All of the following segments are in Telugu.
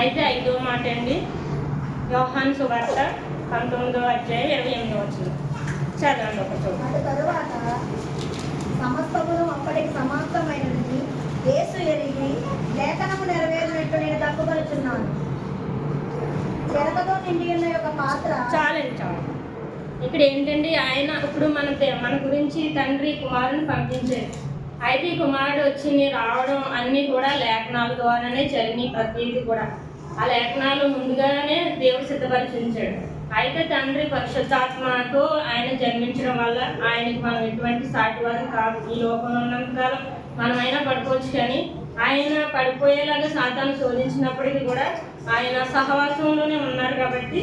అయితే ఐదో మాట అండి. యోహాన్ సువార్త పంతొమ్మిదో అధ్యాయం ఇరవై ఎనిమిదో వచ్చిన చదవండి ఒక అటు తరువాత సమస్తమును అప్పటికి సమాప్తమైనది యేసు ఎరిగి లేఖనము నెరవేరినట్టు నేను తప్పుకొనుచున్నాను చెరకతో నిండి ఉన్న యొక్క పాత్ర చాలండి చాలు ఇక్కడ ఏంటండి ఆయన ఇప్పుడు మన మన గురించి తండ్రి కుమారుని పంపించారు అయితే కుమారుడు వచ్చింది రావడం అన్నీ కూడా లేఖనాల ద్వారానే జరిగినాయి ప్రతిదీ కూడా. ఆ లేఖనాలు ముందుగానే దేవుడు సిద్ధపరిచించాడు. అయితే తండ్రి పరిశుద్ధాత్మతో ఆయన జన్మించడం వల్ల ఆయనకి మనం ఎటువంటి సాటి వారు కాదు. ఈ లోకంలో ఉన్నంతకాలం మనమైనా పడుకోవచ్చు కానీ ఆయన పడిపోయేలాగా సాతాను శోధించినప్పటికీ కూడా ఆయన సహవాసంలోనే ఉన్నారు కాబట్టి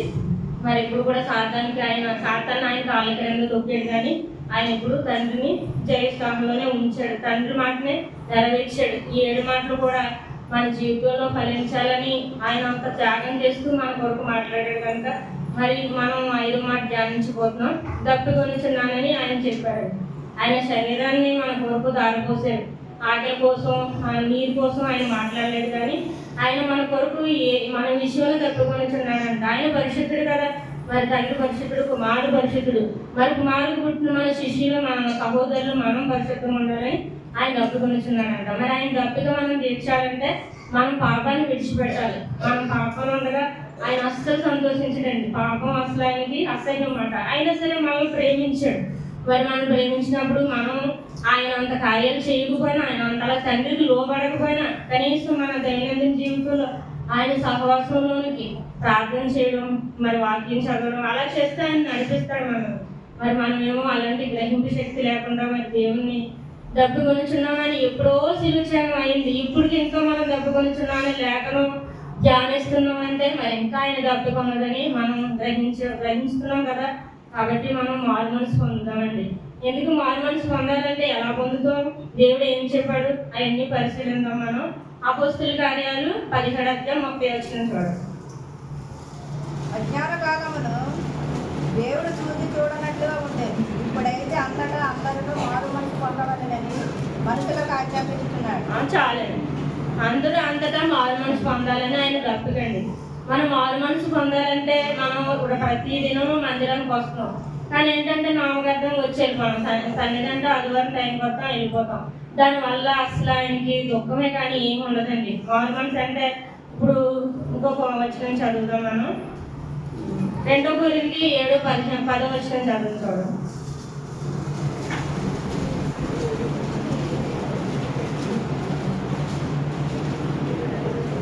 మరి ఇప్పుడు కూడా సాతానికి ఆయన సాతాన్ని ఆయన కాళ్ళ క్రింద తొక్కాడు కానీ ఆయన ఇప్పుడు తండ్రిని జయస్థానంలోనే ఉంచాడు. తండ్రి మాటనే నెరవేర్చాడు. ఈ ఏడు మాటలు కూడా మన జీవితంలో ఫలించాలని ఆయన అంత త్యాగం చేస్తూ మన కొరకు మాట్లాడాడు కనుక మరి మనం ఐదు మాట ధ్యానించిపోతున్నాం దప్పుకొనిచున్నానని ఆయన చెప్పాడు. ఆయన శరీరాన్ని మన కొరకు దారిపోసాడు ఆటల కోసం నీరు కోసం ఆయన మాట్లాడలేదు కానీ ఆయన మన కొరకు ఏ మన విషయంలో తప్పుకొనిచున్నాడంట ఆయన పరిశుద్ధుడు కదా. మరి తండ్రి పరిశుద్ధుడు కుమారుడు పరిశుద్ధుడు. మరి కుమారుడు పుట్టిన మన శిష్యులు మన సహోదరులు మనం పరిశుద్ధంగా ఉండాలని ఆయన దప్పుకొనిచున్నాడంట మరి ఆయన దప్పిక మనం తీర్చాలంటే మనం పాపాన్ని విడిచిపెట్టాలి. మనం పాపం ఉండగా ఆయన అస్సలు సంతోషించడండి. పాపం అసలు ఆయనకి అసహ్యం మాట అయినా సరే మనల్ని ప్రేమించాడు. మరి మనం ప్రేమించినప్పుడు మనం ఆయన అంత కార్యాలు చేయకపోయినా ఆయన అంతలా తండ్రికి లోపడకపోయినా కనీసం మన దైనందిన జీవితంలో ఆయన సహవాసంలోనికి ప్రార్థన చేయడం మరి వాక్యం చదవడం అలా చేస్తే ఆయన నడిపిస్తాడు మనం మరి మనమేమో అలాంటి గ్రహింపు శక్తి లేకుండా మరి దేవుణ్ణి డబ్బు కొనుచున్నామని ఎప్పుడో శిలుచారం అయింది. ఇప్పుడు ఇంకా మనం డబ్బు కొనుచున్నామని లేఖనం ధ్యానిస్తున్నాం అంటే మరి ఇంకా ఆయన డబ్బు కొన్నదని మనం గ్రహించ గ్రహిస్తున్నాం కదా. కాబట్టి మనం మారు మనసు పొందుతామండి. ఎందుకు మారు మనసు పొందాలంటే ఎలా పొందుతాం? దేవుడు ఏం చెప్పాడు? అవన్నీ పరిశీలిద్దాం మనం. అపోస్తుల కార్యాలు పదిహేడు అధ్యాయం ముప్పై వచ్చిన చూడండి అజ్ఞాన కాలమును దేవుడు చూసి చూడనట్లుగా ఉండేది. ఇప్పుడైతే అంతటా అందరూ మారు మనసు పొందవలనని మనుషులకు ఆజ్ఞాపిస్తున్నాడు ఆ, చాలండి. అందరూ అంతటా మారు మనసు పొందాలని ఆయన తప్పుకండి మనం మారు మనసు పొందాలంటే మనం ఇప్పుడు ప్రతి దినం మందిరానికి వస్తున్నాం. కానీ ఏంటంటే నామగర్థం వచ్చి వెళ్ళిపోవడం సన్ని- సన్నిధంటే అదివరం టైంకి వస్తాం వెళ్ళిపోతాం దానివల్ల అసలు ఆయనకి దుఃఖమే కానీ ఏమి ఉండదండి. మారు అంటే ఇప్పుడు ఇంకొక వచ్చిన చదువుతాం మనం. రెండో గురించి ఏడు పదిహేను పదో వచ్చిన చదువుతాడు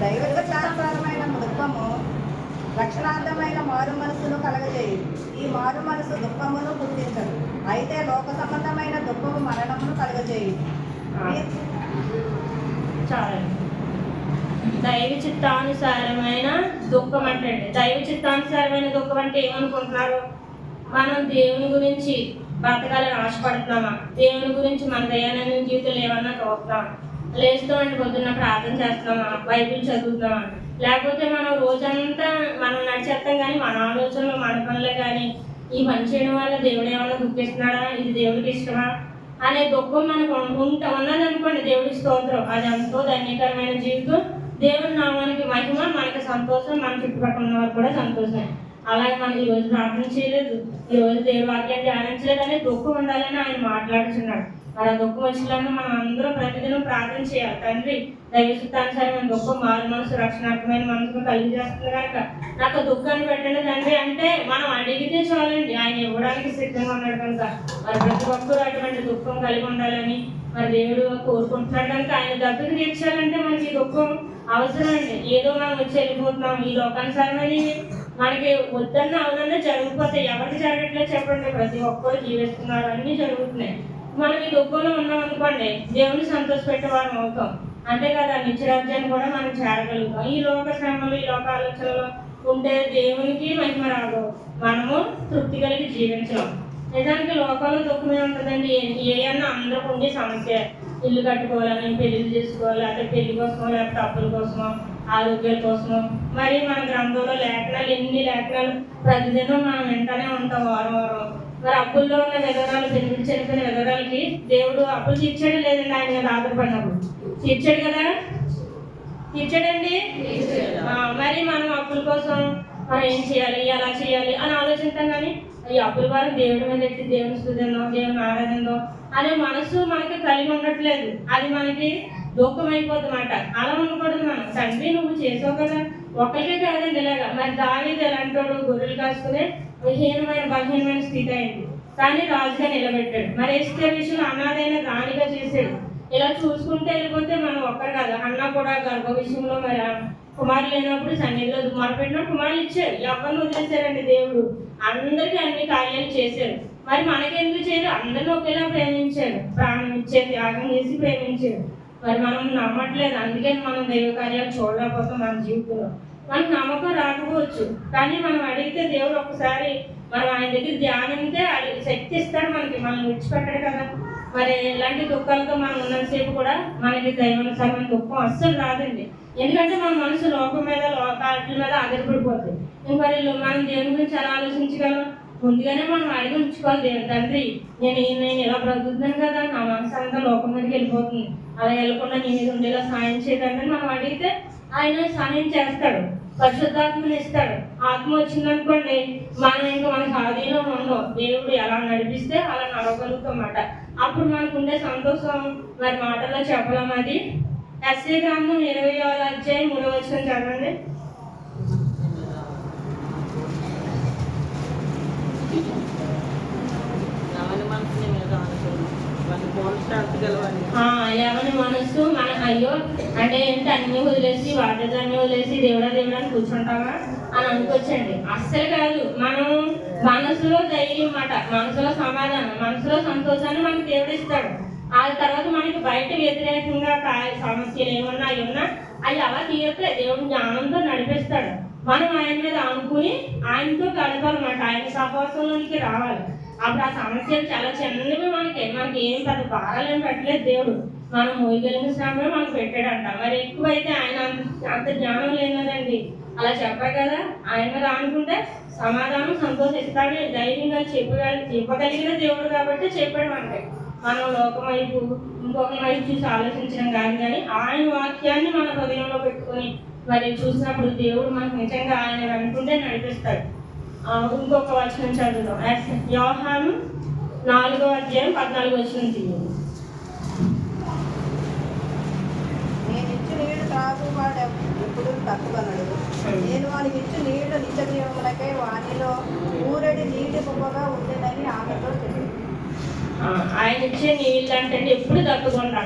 దైవచారమైన దుఃఖము లక్షణార్థమైన మారు మనసును కలగజేయు. ఈ మారు మనసు దుఃఖమును పుట్టించదు అయితే లోక సంబంధమైన దుఃఖము మరణమును కలగజేయు. దైవ చిత్తానుసారమైన దుఃఖం అంటే దైవ చిత్తానుసారమైన దుఃఖం అంటే ఏమనుకుంటున్నారు? మనం దేవుని గురించి బతకాలని ఆశపడుతున్నామా? దేవుని గురించి మన దయానంద జీవితంలో ఏమన్నా చూస్తామా లేస్తామంటే పొద్దున్న ప్రార్థన చేస్తున్నామా? బైబిల్ చదువుతామా లేకపోతే మనం రోజంతా మనం నడిచేస్తాం కానీ మన ఆలోచనలు మన పనులే కానీ ఈ పని చేయడం వల్ల దేవుడు ఏమైనా దుఃఖిస్తున్నాడా ఇది దేవుడికి ఇష్టమా? అనే దుఃఖం మనకు ఉంట ఉన్నదనుకోండి దేవుడి స్తోత్రం. అది ఎంతో ధన్యకరమైన జీవితం. దేవుడి నామానికి మహిమ మనకి సంతోషం మన చుట్టుపక్కల ఉన్న వారు కూడా సంతోషం అలాగే మనం ఈరోజు రోజు ప్రార్థన చేయలేదు. ఈ రోజు దేవుడి వాక్యం ధ్యానించలేదు. అనే దుఃఖం ఉండాలని ఆయన మాట్లాడుతున్నాడు మన ఆ దుఃఖం మనం అందరం ప్రతిదినం ప్రార్థన చేయాలి. తండ్రి దయచేతానుసారి మన గొప్ప మారు మనసు రక్షణాత్మకమైన మనసును కలిగి చేస్తుంది కనుక నాకు దుఃఖాన్ని పెట్టండి తండ్రి. అంటే మనం అడిగితే చాలండి ఆయన ఇవ్వడానికి సిద్ధంగా ఉన్నాడు కనుక. మరి ప్రతి ఒక్కరు అటువంటి దుఃఖం కలిగి ఉండాలని మరి దేవుడు కోరుకుంటున్నాడు కనుక ఆయన దగ్గరికి తీర్చాలంటే మనకి దుఃఖం అవసరం అండి. ఏదో మనం వచ్చి వెళ్ళిపోతున్నాం ఈ లోకానుసారమని మనకి వద్దన్న అవునన్నా జరిగిపోతాయి ఎవరికి జరగట్లేదు చెప్పండి. ప్రతి ఒక్కరు జీవిస్తున్నారు అన్నీ జరుగుతున్నాయి. మనం ఈ దుఃఖంలో ఉన్నాం అనుకోండి దేవుని సంతోషపెట్టే వాళ్ళం అవుతాం. అంతే కదా నిత్యరాజ్యాన్ని కూడా మనం చేరగలుగుతాం. ఈ లోక శ్రమలు ఈ లోక ఆలోచనలు ఉంటే దేవునికి మహిమ రాదు. మనము తృప్తి కలిగి జీవించలేం. నిజానికి లోకంలో దుఃఖమే ఉంటుందండి? ఏ- అందరికి ఉండే సమస్య. ఇల్లు కట్టుకోవాలని పెళ్ళి చేసుకోవాలి అంటే పెళ్ళి కోసమో లేకపోతే అప్పుల కోసమో ఆరోగ్యాల కోసమో. మరి మన గ్రంథంలో లేఖనాలు ఎన్ని లేఖనాలు ప్రతిదినం మనం వింటూనే ఉంటాం వారం వారం. మరి అప్పుల్లో ఉన్న విధవరాలు పెళ్ళి చనిపోయిన విధవరాలకి దేవుడు అప్పులు తీర్చాడు లేదండి ఆయన మీద ఆధారపడినప్పుడు తీర్చాడు కదా? తీర్చాడండి? మరి మనం అప్పుల కోసం మనం ఏం చేయాలి? ఎలా చేయాలి? అని ఆలోచిస్తాం కానీ ఈ అప్పుల వారం దేవుడి మీద ఎట్టి దేవుని స్థుతిందో దేవుని ఆరాధిందో అనే మనసు మనకి కలిగి ఉండట్లేదు. అది మనకి దుఃఖం అయిపోతుంది అలా ఉండకూడదు మనం తండ్రి నువ్వు చేసావు కదా. ఒక్కరికే కాదండి ఇలాగా. మరి దావీది ఎలాంటి వాడు గొర్రెలు కాసుకునే హీనమైన బలహీనమైన స్థితి అయింది. కానీ రాజుగా నిలబెట్టాడు. మరి ఎస్టే విషయం అన్నదైన రాణిగా చేశాడు. ఇలా చూసుకుంటే వెళ్ళిపోతే మనం ఒక్కరు కాదు. అన్న కూడా గర్భ విషయంలో మరి కుమారులు లేనప్పుడు సన్నిధిలో మొరపెట్టినప్పుడు కుమారులు ఇచ్చారు. ఎవరిని వదిలేశారండి దేవుడు? అందరికీ అన్ని కార్యాలు చేశారు. మరి మనకెందుకు చేయరు? అందరిని ఒకేలా ప్రేమించారు ప్రాణం ఇచ్చారు త్యాగం చేసి ప్రేమించారు మరి మనం నమ్మట్లేదు. అందుకని మనం దైవ కార్యాలు చూడలేకపోతాం మన జీవితంలో మనకు నమ్మకం రాకపోవచ్చు. కానీ మనం అడిగితే దేవుడు ఒకసారి మనం ఆయన దగ్గర ధ్యానంతే అడిగి శక్తి ఇస్తాడు మనకి. మనం విడిచిపెట్టాడు కదా. మరి ఇలాంటి దుఃఖాలతో మనం ఉన్నంతసేపు కూడా మనకి దైవానుసారమైన దుఃఖం అస్సలు రాదండి. ఎందుకంటే మన మనసు లోకం మీద లోకాటి మీద ఆధారపడిపోతుంది ఇంక మరి మనం దేవుని గురించి ఎలా ఆలోచించగలం? ముందుగానే మనం అడిగి ఉంచుకోవాలి. దేవుని తండ్రి నేను నేను ఇలా బ్రతుకుతున్నాను కదా. నా మనసు అంతా లోకం మీదకి వెళ్ళిపోతుంది. అలా వెళ్ళకుండా నీ మీద ఉండేలా సాయం చేయకండి మనం అడిగితే ఆయన సహాయం చేస్తాడు. పరిశుద్ధాత్మని ఇస్తాడు. ఆత్మ వచ్చిందనుకోండి మనం ఇంకా మన ఆధీనం ఉండవు. దేవుడు ఎలా నడిపిస్తే అలా నడవగలుగుతామాట అప్పుడు మనకు ఉండే సంతోషం మరి మాటల్లో చెప్పలేం అది. ఎస్ఏ గ్రంథం ఇరవై ఆరు అధ్యాయం మూడవ వచ్చిన చదవండి ఎవరి మనసుని మీద ఆనుకోను వాళ్ళు పోల్చడానికి గలవని ఆ, ఎవరి మనస్సు మన అయ్యో అంటే ఏంటి అన్ని వదిలేసి వాటర్ అన్ని వదిలేసి దేవుడా దేవుడా అని కూర్చుంటామా అని అనుకోవచ్చండి అస్సలు కాదు. మనం మనసులో ధైర్యం మాట మనసులో సమాధానం మనసులో సంతోషాన్ని మనకి దేవుడు ఇస్తాడు. ఆ తర్వాత మనకి బయట వ్యతిరేకంగా సమస్యలు ఏమన్నా అవి ఉన్నా అవి అలా తీరితే దేవుడు జ్ఞానంతో నడిపిస్తాడు. మనం ఆయన మీద అనుకుని ఆయనతో గడపాలన్నమాట ఆయన సహవాసంలోనికి రావాలి. అప్పుడు ఆ సమస్యలు చాలా చిన్నవి మనకి. మనకి ఏం పెద్ద భారాలు ఏం పెట్టలేదు దేవుడు. మనం మోయగలిగిన శ్రమే మనకు పెట్టాడంట. మరి ఎక్కువైతే ఆయన అంత అంత జ్ఞానం లేనదండి. అలా చెప్పా కదా. ఆయన రానుకుంటే సమాధానం సంతోషిస్తాడు. ధైర్యంగా చెప్పగలి చెప్పగలిగిన దేవుడు కాబట్టి చెప్పాడు మనకి మనం లోకం వైపు ఇంకొక వైపు చూసి ఆలోచించడం కాదు కానీ ఆయన వాక్యాన్ని మన హృదయంలో పెట్టుకొని మరి చూసినప్పుడు దేవుడు మనకు నిజంగా ఆయన అనుకుంటే నడిపిస్తాడు. ఇంకొక వచనం చదువుదాం. యోహాను నాలుగో అధ్యాయం పద్నాలుగు వచనం తీయండి నేను ఇచ్చి నీళ్ళు త్రాగువాడు ఎప్పుడు తక్కువనడు నేను వానికి ఇచ్చి నీళ్ళు నిత్య జీవములకై వానిలో ఊరడి నీటి కుప్పగా ఉండేదని ఆమెతో ఆయన ఇచ్చే నీళ్ళు అంటే ఎప్పుడు తప్పకుండా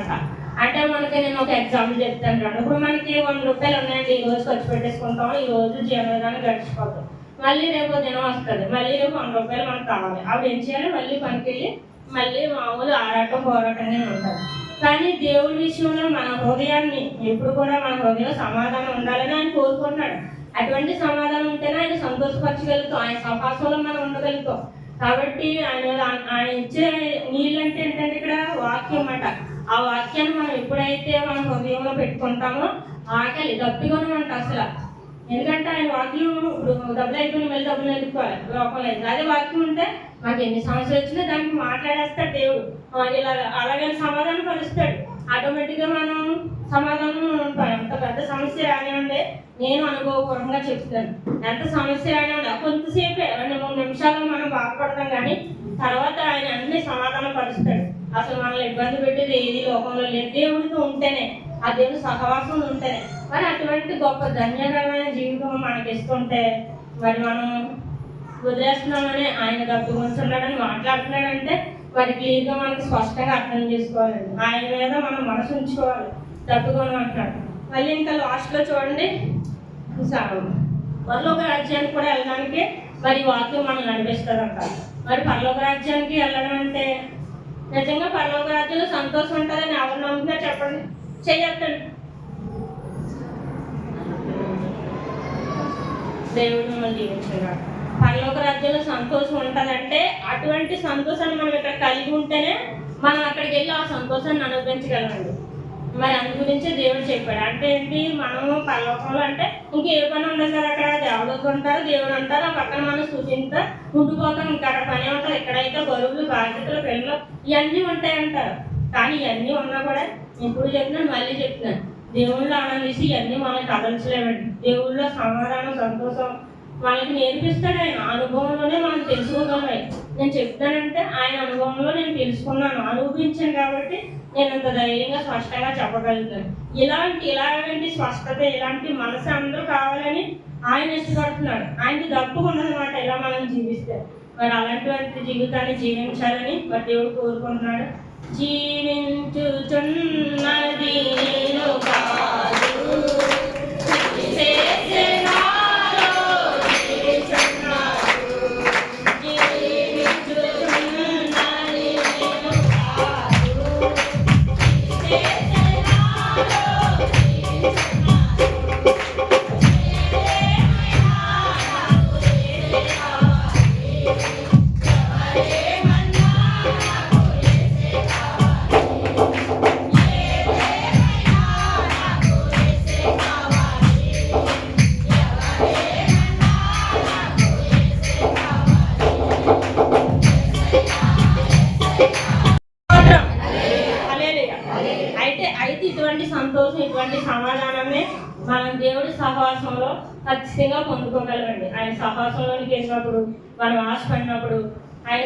అంటే మనకి నేను ఒక ఎగ్జాంపుల్ చెప్తాను ఇప్పుడు మనకి వంద రూపాయలు ఉన్నాయండి ఈ రోజు ఖర్చు పెట్టేసుకుంటాం ఈ రోజు జీవనవిధానం గడిచిపోతాం. మళ్ళీ రేపు దినం వస్తుంది. మళ్ళీ రేపు వంద రూపాయలు మనకు కావాలి. అప్పుడు ఏం చేయాలి? మళ్ళీ పనికి వెళ్ళి మళ్ళీ మామూలు ఆరాటం పోరాటమే ఉంటుంది. కానీ దేవుడి విషయంలో మన హృదయాన్ని ఎప్పుడు కూడా మన హృదయంలో సమాధానం ఉండాలని ఆయన కోరుకుంటున్నాడు. అటువంటి సమాధానం ఉంటేనే ఆయన సంతోషపరచగలుగుతాం. ఆయన సపాసంలో మనం ఉండగలుగుతాం. కాబట్టి ఆయన ఆయన ఇచ్చే నీళ్ళు అంటే ఏంటంటే ఇక్కడ వాక్యం అన్నమాట. ఆ వాక్యాన్ని మనం ఎప్పుడైతే మన హృదయంలో పెట్టుకుంటామో ఆకలి దప్పికొని ఉంటాం అసలు. ఎందుకంటే ఆయన వాక్యం ఇప్పుడు డబ్బులు అయిపోయిన మళ్ళీ డబ్బులు ఎదుర్కోవాలి లోపల అయితే అదే వాక్యం ఉంటే మాకు ఎన్ని సమస్యలు వచ్చినా దానికి మాట్లాడేస్తాడు దేవుడు. ఇలా అలాగే సమాధానం పరుస్తాడు. ఆటోమేటిక్గా మనం సమాధానం ఉంటాం. ఎంత పెద్ద సమస్య రానివ్వండి నేను అనుభవపూర్వకంగా చెప్తాను. ఎంత సమస్య రానివ్వండి కొంతసేపే రెండు మూడు నిమిషాలు మనం బాధపడతాం కానీ తర్వాత ఆయన అన్ని సమాధానం పరుస్తాడు. అసలు మనల్ని ఇబ్బంది పెట్టేది ఏది? లోకంలో లేదు దేవుడితో ఉంటేనే. ఆ దేవుని సహవాసం ఉంటేనే. మరి అటువంటి గొప్ప ధన్యకరమైన జీవితం మనకి ఇస్తుంటే మరి మనం వదిలేస్తున్నామని ఆయన డబ్బు ఉంచున్నాడని మాట్లాడుతున్నాడంటే మరి క్లియర్గా మనకి స్పష్టంగా అర్థం చేసుకోవాలండి ఆయన మీద మనం మనసు ఉంచుకోవాలి. తప్పుకొని అంటున్నాడు మళ్ళీ ఇంకా లాస్ట్లో చూడండి. పరలోక రాజ్యానికి కూడా వెళ్ళడానికి మరి వాక్యం మనం నడిపిస్తుందంట. అంటారు మరి పరలోక రాజ్యానికి వెళ్ళడం అంటే నిజంగా పరలోక రాజ్యంలో సంతోషం ఉంటుందని ఎవరు నమ్ముతున్నారు చెప్పండి? చెయ్యొద్దండి దేవుడు మిమ్మల్ని దీవించున్నాడు పరలోక రాజ్యంలో సంతోషం ఉంటుందంటే అటువంటి సంతోషాన్ని మనం ఇక్కడ కలిగి ఉంటేనే మనం అక్కడికి వెళ్ళి ఆ సంతోషాన్ని అనుభవించగలమండి. మరి అందు గురించే దేవుడు చెప్పాడు. అంటే ఏంటి? మనము పరలోకంలో అంటే ఇంకే పని ఉండదు కదా అక్కడ? దేవుడు ఉంటారు దేవుడు అంటారు. ఆ పక్కన మనం సూచించా ఉండిపోతాం. ఇంకా పని ఉంటుంది ఎక్కడైతే బరువులు బాధ్యతలు పిల్లలు ఇవన్నీ ఉంటాయంటారు. కానీ ఇవన్నీ ఉన్నా కూడా ఇప్పుడు చెప్తున్నాను మళ్ళీ చెప్తున్నాను దేవుళ్ళు ఆనందించి ఇవన్నీ మనకి కదల్చలేమండి. దేవుళ్ళ సమాధానం సంతోషం వాళ్ళకి నేర్పిస్తాడు ఆయన. అనుభవంలోనే మనం తెలుసుకోగలమే. నేను చెప్తానంటే ఆయన అనుభవంలో నేను తెలుసుకున్నాను. అనుభవించాను కాబట్టి నేను అంత ధైర్యంగా స్పష్టంగా చెప్పగలుగుతాను. ఇలాంటి ఇలాంటి స్పష్టత ఇలాంటి మనసు అందరూ కావాలని ఆయన ఇష్టపడుతున్నాడు. ఆయనకి తప్పుకున్నదన్నమాట ఇలా మనం జీవిస్తే. మరి అలాంటి జీవితాన్ని జీవించాలని మరి దేవుడు కోరుకుంటున్నాడు. జీవించుతున్నది నేను కాదు. చేసే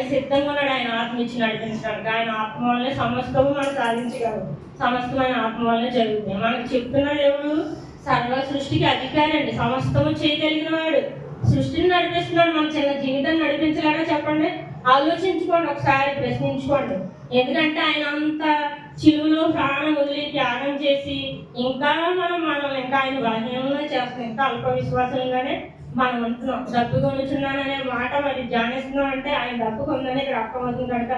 సిద్ధంగా ఉన్నాడు ఆయన ఆత్మ ఇచ్చి నడిపించడానికి ఆయన ఆత్మ వల్లనే సమస్తము మనం సాధించగలం. సమస్తమైన ఆత్మ వల్లనే జరుగుతుంది. మనకు చెప్తున్న దేవుడు సర్వ సృష్టికి అధికారి అండి సమస్తము చేయగలిగిన వాడు. సృష్టిని నడిపిస్తున్నాడు. మన చిన్న జీవితం నడిపించలేడా చెప్పండి? ఆలోచించుకోండి. ఒకసారి ప్రశ్నించుకోండి. ఎందుకంటే ఆయన అంత చిలువలో ప్రాణం వదిలి త్యాగం చేసి ఇంకా మనం మనం ఇంకా ఆయన బాహ్యంలో చేస్తున్నాం ఇంకా అల్ప విశ్వాసంగానే మన ఉంటున్నాం డబ్బు కొనుచున్నాను మాట మరి జానేస్తున్నాం అంటే ఆయన డబ్బు కొందని ఇక్కడ అర్థమవుతుంది కనుక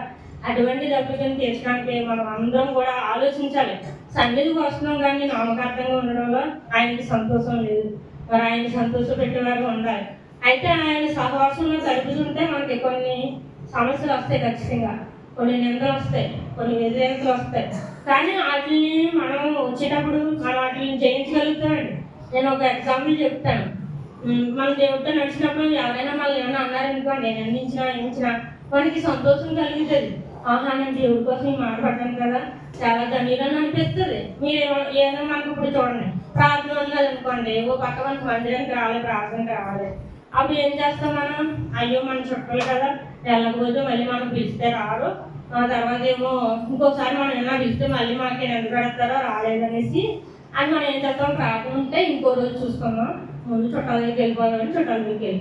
అటువంటి దెబ్బతిని తీర్చడానికి మనం అందరం కూడా ఆలోచించాలి. సన్నిధికి వస్తున్నాం కానీ నామకార్థంగా ఉండడంలో ఆయనకి సంతోషం లేదు. మరి ఆయన సంతోష పెట్టేవారు ఉండాలి. అయితే ఆయన సహవాసంలో గడుపుతుంటే మనకి కొన్ని సమస్యలు వస్తాయి ఖచ్చితంగా. కొన్ని నిందలు వస్తాయి కొన్ని వ్యతిరేకతలు వస్తాయి. కానీ వాటిని మనం వచ్చేటప్పుడు మనం వాటిని జయించగలుగుతామండి. నేను ఒక ఎగ్జాంపుల్ చెప్తాను. మన దేవుడితో నడిచినప్పుడు ఎవరైనా మళ్ళీ ఏమైనా అన్నారనుకోండి నేను అందించినా ఏమించినా వానికి సంతోషం కలుగుతుంది. ఆహా నేను దేవుడి కోసం ఈ మాట పడ్డాను కదా. చాలా ధన్యులని అనిపిస్తుంది. మీరు ఏమైనా మనకు ఇప్పుడు చూడండి. ప్రార్థన ఉందనుకోండి అనుకోండి ఓ పక్క మనకు మందిరానికి రావాలి ప్రార్థనకి రావాలి. అప్పుడు ఏం చేస్తాం మనం? అయ్యో మన చుట్టాలు కదా వెళ్ళకపోతే మళ్ళీ మనం పిలిస్తే రారు. ఆ తర్వాత ఏమో ఇంకోసారి మనం ఏమైనా పిలిస్తే మళ్ళీ మనకి ఎందుకు పెడతారో రాలేదనేసి అని మనం ఏం చేస్తాం? ప్రార్థన ఉంటే ఇంకో రోజు చూసుకుందాం. ముందు చుట్టాల దగ్గరికి వెళ్ళిపోదాం అని చుట్టాల దగ్గరికి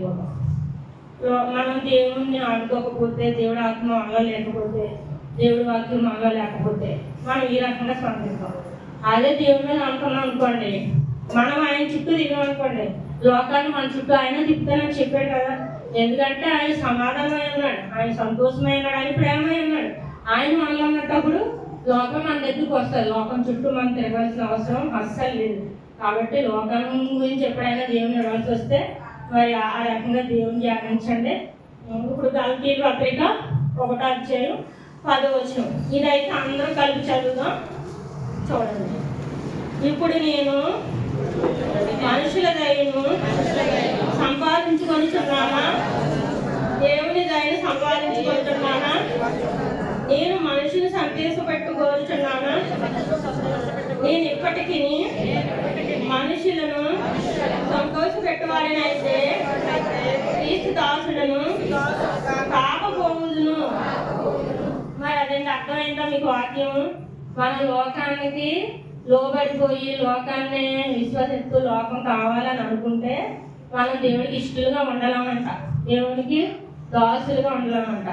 లో- మనం దేవుణ్ణి ఆడుకోకపోతే దేవుడు ఆత్మ మనలో లేకపోతే దేవుడి వాక్యం మనలో లేకపోతే మనం ఈ రకంగా స్పందిస్తాం. అదే దేవుడి మీద అనుకున్నాం అనుకోండి మనం ఆయన చుట్టూ దిగాం అనుకోండి లోకాన్ని మన చుట్టూ ఆయన తిప్పుతానని చెప్పాడు కదా. ఎందుకంటే ఆయన సమాధానమై ఉన్నాడు ఆయన సంతోషమై ఉన్నాడు ఆయన ప్రేమై ఉన్నాడు. ఆయన మనలో ఉన్నప్పుడు లోకం మన దగ్గరికి వస్తుంది. లోకం చుట్టూ మనం తిరగాల్సిన అవసరం అస్సలు లేదు. కాబట్టి లోకం గురించి ఎప్పుడైనా దేవుని ఇవ్వాల్సి వస్తే మరి ఆ రకంగా దేవుని ధ్యానించండి. ఇప్పుడు కలిపి పత్రిక ఒకటో అధ్యాయం పదో వచనం. ఇదైతే అందరూ కలిపి చదువుదాం. చూడండి. ఇప్పుడు నేను మనుషుల దయను సంపాదించుకొనిచున్నానా దేవుని దయను సంపాదించుకుంటున్నానా నేను మనుషుని సంతోషపెట్టుకోరుచున్నానా నేను ఇప్పటికీ మనుషులను సంతోషపెట్టువారిని అయితే క్రీస్తు దాసులను కాకపోవుదును. మరి అదేంటి అర్థమైందా మీకు వాక్యం? మన లోకానికి లోబడిపోయి లోకాన్ని విశ్వసిస్తూ లోకం కావాలని అనుకుంటే మనం దేవుడికి ఇష్టలుగా ఉండాలమంట. దేవుడికి దాసులుగా ఉండాలమంట.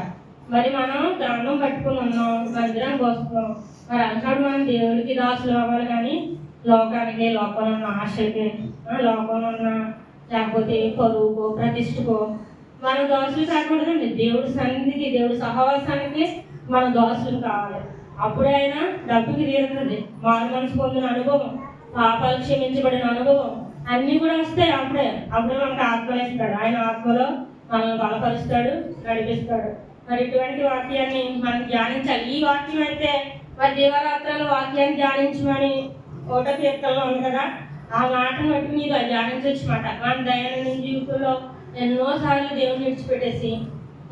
మరి మనం గ్రంథం పట్టుకుని ఉన్నాం మందిరానికి వస్తున్నాం మరి అంటాడు మనం దేవుడికి దాసులు అవ్వాలి కానీ లోకానికి లోకంలో ఉన్న ఆశకి లోపల లోకంలో ఉన్న లేకపోతే పరువుకో ప్రతిష్టకో మన దోషులు కాకూడదండి. దేవుడి సన్నిధికి దేవుడి సహవాసానికి మన దోషులు కావాలి. అప్పుడైనా డబ్బుకి తీరుతుంది మారు మనసు పొందిన అనుభవం పాపాలు క్షమించబడిన అనుభవం అన్నీ కూడా వస్తాయి అప్పుడే. అప్పుడే మనకు ఆత్మలు ఇస్తాడు. ఆయన ఆత్మలో మనల్ని బలపరుస్తాడు నడిపిస్తాడు. మరి ఇటువంటి వాక్యాన్ని మనం ధ్యానించాలి. ఈ వాక్యం అయితే మరి దీవారాత్రాల వాక్యాన్ని ధ్యానించమని ఒకటో కీర్తనలో ఉంది కదా ఆ మాటను బట్టి మీరు ధ్యానించవచ్చు మాట మన దైనందిన జీవితంలో ఎన్నోసార్లు దేవుని విడిచిపెట్టేసి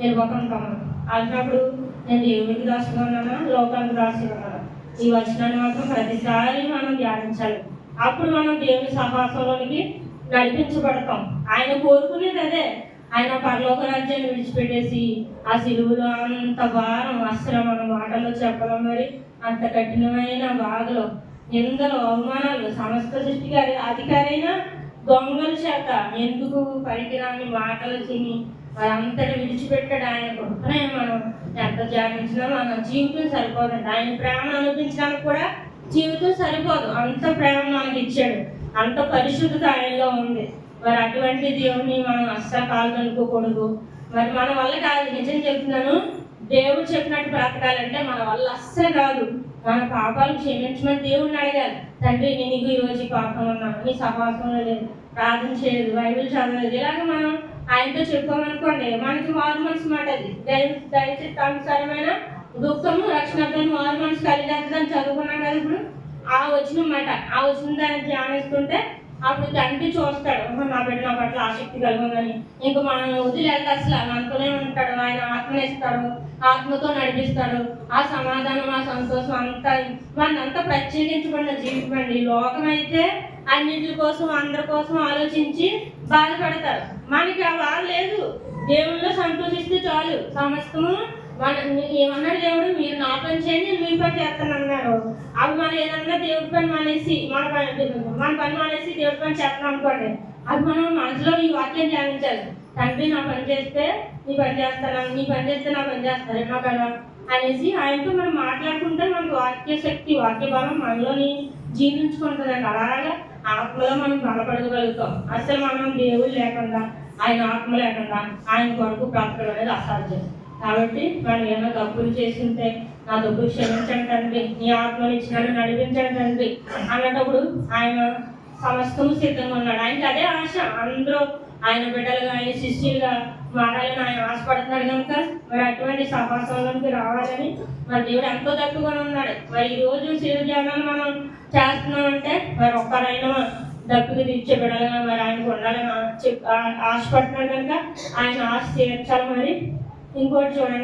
వెళ్ళిపోతుంటాము అన్నప్పుడు నేను దేవుడికి దాసుగా ఉన్నానా? లోకానికి దాసుగా ఉన్నానా? ఈ వచనాన్ని మాత్రం ప్రతిసారి మనం ధ్యానించాలి. అప్పుడు మనం దేవుని సహాసంలోనికి నడిపించబడతాం. ఆయన కోరుకునేది అదే. ఆయన పరలోక రాజ్యాన్ని విడిచిపెట్టేసి ఆ సిలువులో అంత భారం అసలు మన మాటల్లో చెప్పడం మరి అంత కఠినమైన బాధలు నిందలు అవమానాలు సమస్త సృష్టికి అధికారైన దొంగల చేత ఎందుకు పనికిరాని మాటలు తిని వారంతటి విడిచిపెట్టాడు ఆయన కొడుకునే మనం ఎంత జాగించినా మన జీవితం సరిపోదండి. ఆయన ప్రేమ అనిపించడానికి కూడా జీవితం సరిపోదు. అంత ప్రేమ మనకి ఇచ్చాడు అంత పరిశుద్ధత ఆయనలో ఉంది. మరి అటువంటి దేవుని మనం అస్సలు అనుకోకూడదు మరి మన వల్ల కాదు నిజం చెప్తున్నాను. దేవుడు చెప్పినట్టు బ్రతకాలంటే మన వల్ల అస్సలు కాదు. మన పాపాలు క్షమించమని దేవుడిని అడగాలి తండ్రి నేను నీకు ఈరోజు పాపం ఉన్నాను. నీ సహవాసంలో లేదు ప్రార్థన చేయలేదు. బైబిల్ చదవలేదు. ఇలాగ మనం ఆయనతో చెప్పుకోమనుకోండి మనకి మారు మనసు మాట అది. దైవ దయచిత్తానుసారమైన దుఃఖము రక్షణతో మారు మనసు కలిగి చదువుకున్నాం కదా ఇప్పుడు? ఆ వచ్చిన మాట. ఆ వచ్చిన దాన్ని ధ్యానిస్తుంటే అప్పుడు తండ్రి చూస్తాడు. నా బిడ్డ నా పట్ల ఆసక్తి కలుగుందని. ఇంకా మనం వదిలేదు అసలు మనతోనే ఉంటాడు. ఆయన ఆత్మనిస్తాడు ఆత్మతో నడిపిస్తాడు. ఆ సమాధానం ఆ సంతోషం అంతా మనంతా ప్రత్యేకించబడిన జీవితం అండి లోకం అయితే అన్నింటి కోసం అందరి కోసం ఆలోచించి బాధపడతారు. మనకి ఆ బాధ లేదు. దేవుల్లో సంతోషిస్తే చాలు. సమస్తము ఏమన్నాడు దేవుడు? మీరు నా పని చేయండి నేను మీ పని చేస్తాను అన్నారు అవి మనం ఏదన్నా దేవుడి పని మానేసి మన పని మన పని మానేసి దేవుడి పని చేస్తాం అనుకోండి అది మనం మనసులో ఈ వాక్యం ధ్యానించాలి. తండ్రి నా పని చేస్తే నీ పని చేస్తాను? నీ పని చేస్తే నా పని చేస్తాను నా కదా? అనేసి ఆయనతో మనం మాట్లాడుకుంటే మనకు వాక్య శక్తి వాక్య బలం మనలోని జీర్ణించుకుంటుందండి. అలాగా ఆత్మలో మనం బలపడగలుగుతాం. అసలు మనం దేవుడు లేకుండా ఆయన ఆత్మ లేకుండా ఆయన కొరకు బ్రతకడం అనేది అసాధ్యం. కాబట్టి వాళ్ళు ఏమైనా తప్పులు చేస్తుంటే నా తప్పు క్షమించండి తండ్రి నీ ఆత్మని ఇచ్చినట్టు నడిపించండి తండ్రి అన్నప్పుడు ఆయన సమస్తము సిద్ధంగా ఉన్నాడు. ఆయనకి అదే ఆశ. అందరూ ఆయన బిడ్డలుగా ఆయన శిష్యులుగా మారాలని ఆయన ఆశపడుతున్నాడు కనుక మరి అటువంటి సహవాసంలోకి రావాలని మరి దేవుడు ఎంతో తక్కువగా ఉన్నాడు. మరి ఈ రోజు శివ ధ్యానాలు మనం చేస్తున్నామంటే మరి ఒక్కరైనా దప్పుకి తీర్చే బిడ్డలుగా మరి ఆయనకు ఉండాలని చెప్- ఆశపడుతున్నాడు కనుక ఆయన ఆశ తీర్చాలి మరి. ఇంకోటి చూడండి.